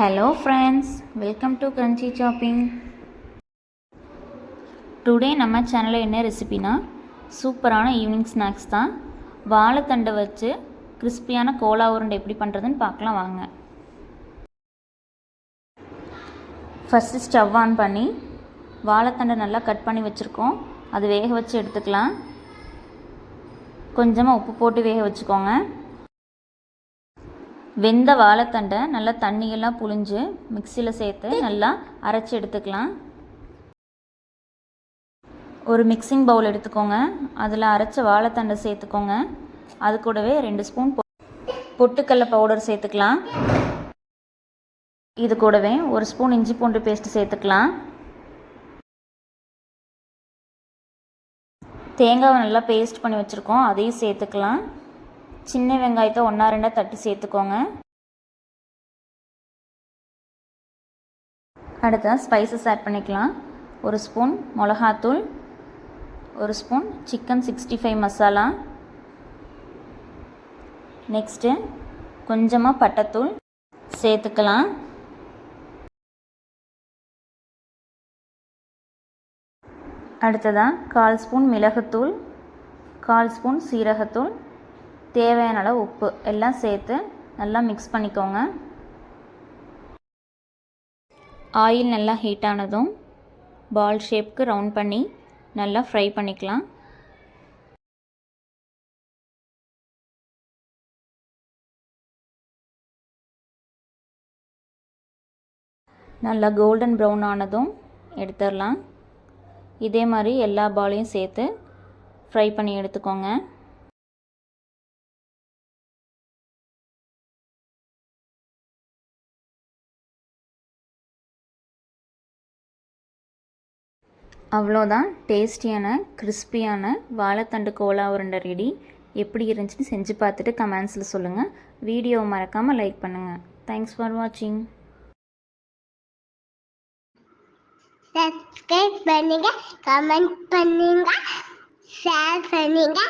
Hello friends welcome to crunchy shopping today நம்ம சேனலில் என்ன ரெசிபினா சூப்பரான ஈவினிங் ஸ்நாக்ஸ் தான். வாழைத்தண்டை வச்சு கிறிஸ்பியான கோலா உருண்டை எப்படி பண்ணுறதுன்னு பார்க்கலாம் வாங்க. ஃபஸ்ட்டு ஸ்டவ் ஆன் பண்ணி வாழைத்தண்டை நல்லா கட் பண்ணி வச்சுருக்கோம். அது வேக வச்சு எடுத்துக்கலாம். கொஞ்சமாக உப்பு போட்டு வேக வச்சுக்கோங்க. வெந்த வாழைத்தண்டை நல்லா தண்ணியெல்லாம் புழிஞ்சு மிக்சியில் சேர்த்து நல்லா அரைச்சி எடுத்துக்கலாம். ஒரு மிக்சிங் பவுல் எடுத்துக்கோங்க. அதில் அரைச்ச வாழைத்தண்டை சேர்த்துக்கோங்க. அது கூடவே ரெண்டு ஸ்பூன் பொ பொட்டுக்கடல பவுடர் சேர்த்துக்கலாம். இது கூடவே ஒரு ஸ்பூன் இஞ்சி பூண்டு பேஸ்ட் சேர்த்துக்கலாம். தேங்காவை நல்லா பேஸ்ட் பண்ணி வச்சுருக்கோம். அதையும் சேர்த்துக்கலாம். சின்ன வெங்காயத்தை ஒன்றா ரெண்டாக தட்டி சேர்த்துக்கோங்க. அடுத்ததாக ஸ்பைசஸ் ஆட் பண்ணிக்கலாம். ஒரு ஸ்பூன் மிளகாத்தூள் ஒரு spoon chicken sixty five masala next கொஞ்சமாக பட்டைத்தூள் சேர்த்துக்கலாம். அடுத்ததாக கால் ஸ்பூன் மிளகுத்தூள் கால் ஸ்பூன் சீரகத்தூள் தேவையான அளவு உப்பு எல்லாம் சேர்த்து நல்லா மிக்ஸ் பண்ணிக்கோங்க. ஆயில் நல்லா ஹீட் ஆனதும் பால் ஷேப்க்கு ரவுண்ட் பண்ணி நல்லா ஃப்ரை பண்ணிக்கலாம். நல்லா கோல்டன் ப்ரௌன் ஆனதும் எடுத்துடலாம். இதே மாதிரி எல்லா பாலையும் சேர்த்து ஃப்ரை பண்ணி எடுத்துக்கோங்க. அவ்வளோதான். டேஸ்டியான கிறிஸ்பியான வாழைத்தண்டு கோலா உருண்டை ரெடி. எப்படி இருந்துச்சுன்னு செஞ்சு பார்த்துட்டு கமெண்ட்ஸில் சொல்லுங்கள் வீடியோவை மறக்காமல் லைக் பண்ணுங்கள் தேங்க்ஸ் ஃபார் வாட்சிங் சப்ஸ்கிரைப் பண்ணுங்க கமெண்ட் பண்ணுங்க ஷேர் பண்ணுங்க.